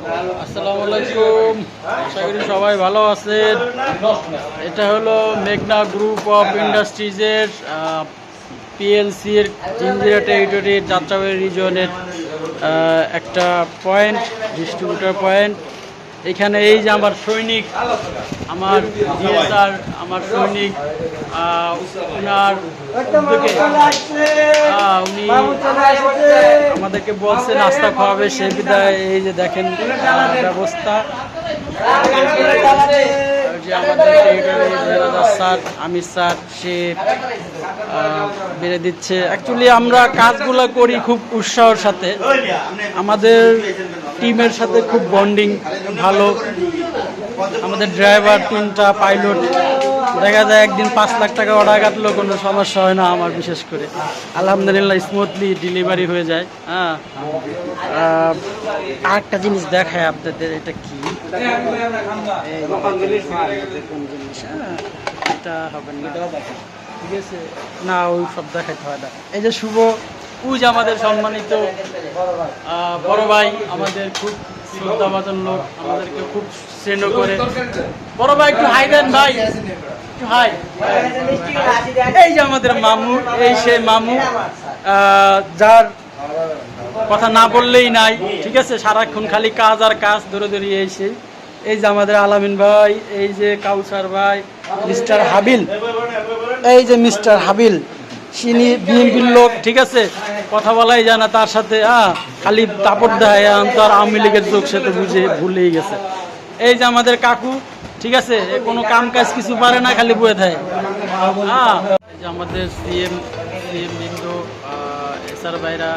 আসসালামু আলাইকুম আশা করি সবাই ভালো আছেন। এটা হলো মেঘনা গ্রুপ অফ ইন্ডাস্ট্রিজের পিএলসির জিঞ্জিরা টেরিটরির যাত্রাবাড়ি রিজনের একটা পয়েন্ট ডিস্ট্রিবিউটার পয়েন্ট এখানে এই যে আমার সৈনিক, আমার ডিএসআর আমার সৈনিক ওনার উনি আমাদেরকে বলছে, নাস্তা খাওয়াবে সেই বিদায়, এই যে দেখেন ব্যবস্থা। যে আমাদের স্যার আমির স্যার, সে বেড়ে দিচ্ছে। অ্যাকচুয়ালি আমরা কাজগুলো করি খুব উৎসাহর সাথে। আমাদের টিমের সাথে খুব বন্ডিং ভালো। আমাদের ড্রাইভার তিনটা পাইলট দেখা যায় একদিন পাঁচ লাখ টাকা অর্ডার কাটলেও কোনো সমস্যা হয় না আমার বিশেষ করে। আলহামদুলিল্লাহ স্মুথলি ডেলিভারি হয়ে যায়। হ্যাঁ। আরেকটা জিনিস দেখায় আপনাদের, এটা কি? এটা ওই সব দেখাইতে হয় না। এই যে শুভ, ওই আমাদের সম্মানিত বড় ভাই আমাদের খুব শ্রদ্ধাভাজন লোক, আমাদেরকে খুব স্নেহ করে। বড় ভাই, একটু হাই দেন ভাই। একটু হাই। এই যে আমাদের মামু, এই সেই মামু যার কথা না বললেই নাই। ঠিক আছে? সারাক্ষণ খালি কাজ আর কাজ ধরে ধরে এসে। এই যে আমাদের আলামিন ভাই, এই যে কাউসার ভাই, মিস্টার হাবিল। এই যে মিস্টার হাবিল তিনি বিএনপির লোক, ঠিক আছে? কথা বলাই যায় না তার সাথে হ্যাঁ খালি দাপট দেয় তো আর আওয়ামী লীগের যোগ সে তো বুঝে, ভুলেই গেছে। এই যে আমাদের কাকু, ঠিক আছে? কোনো কাম কাজ কিছু পারে না, খালি বয়ে থাকে। হ্যাঁ আমাদের সিএম সিএম বিন্দু এসআর ভাইরা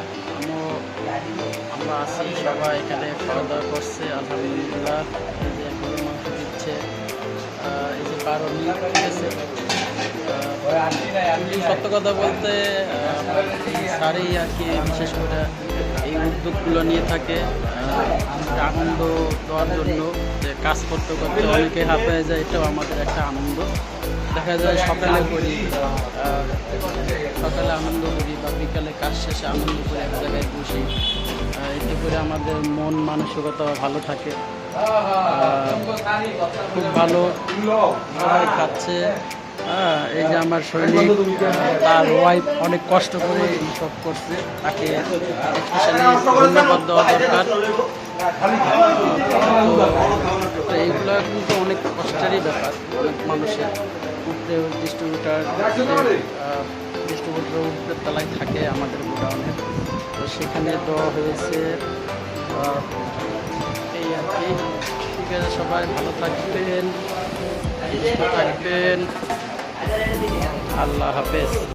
আছি, সবাই এখানে খাওয়া দাওয়া করছে, আলহামদুলিল্লাহ। এই যে গরুর মাংস দিচ্ছে এই যে বারোনি ঠিক আছে? সত্য কথা বলতে স্যারই আর কি, বিশেষ করে এই উদ্যোগগুলো নিয়ে থাকে আনন্দ দেওয়ার জন্য যে কাজ করতে করতে অনেকে হাঁপিয়ে যায়, এটাও আমাদের একটা আনন্দ। দেখা যায় সকালে করি সকালে আনন্দ করি বা বিকালে কাজ শেষে আনন্দ করে এক জায়গায় বসি। আমাদের মন মানসিকতা ভালো থাকে। খুব ভালো খাচ্ছে। এই যে আমার আহ, তার ওয়াইফ অনেক কষ্ট করে এই সব করছে। তাকে ধন্যবাদ দেওয়া দরকার। এইগুলো কিন্তু অনেক কষ্টেরই ব্যাপার। অনেক মানুষের উপরে ডিস্ট্রিবিউটার ডিস্ট্রিবিউটার উপরের তলায় থাকে আমাদের গোডাউনে। তো সেখানে দেওয়া হয়েছে এই আর কি। ঠিক আছে সবাই ভালো থাকবেন থাকবেন। আল্লাহ হাফেজ।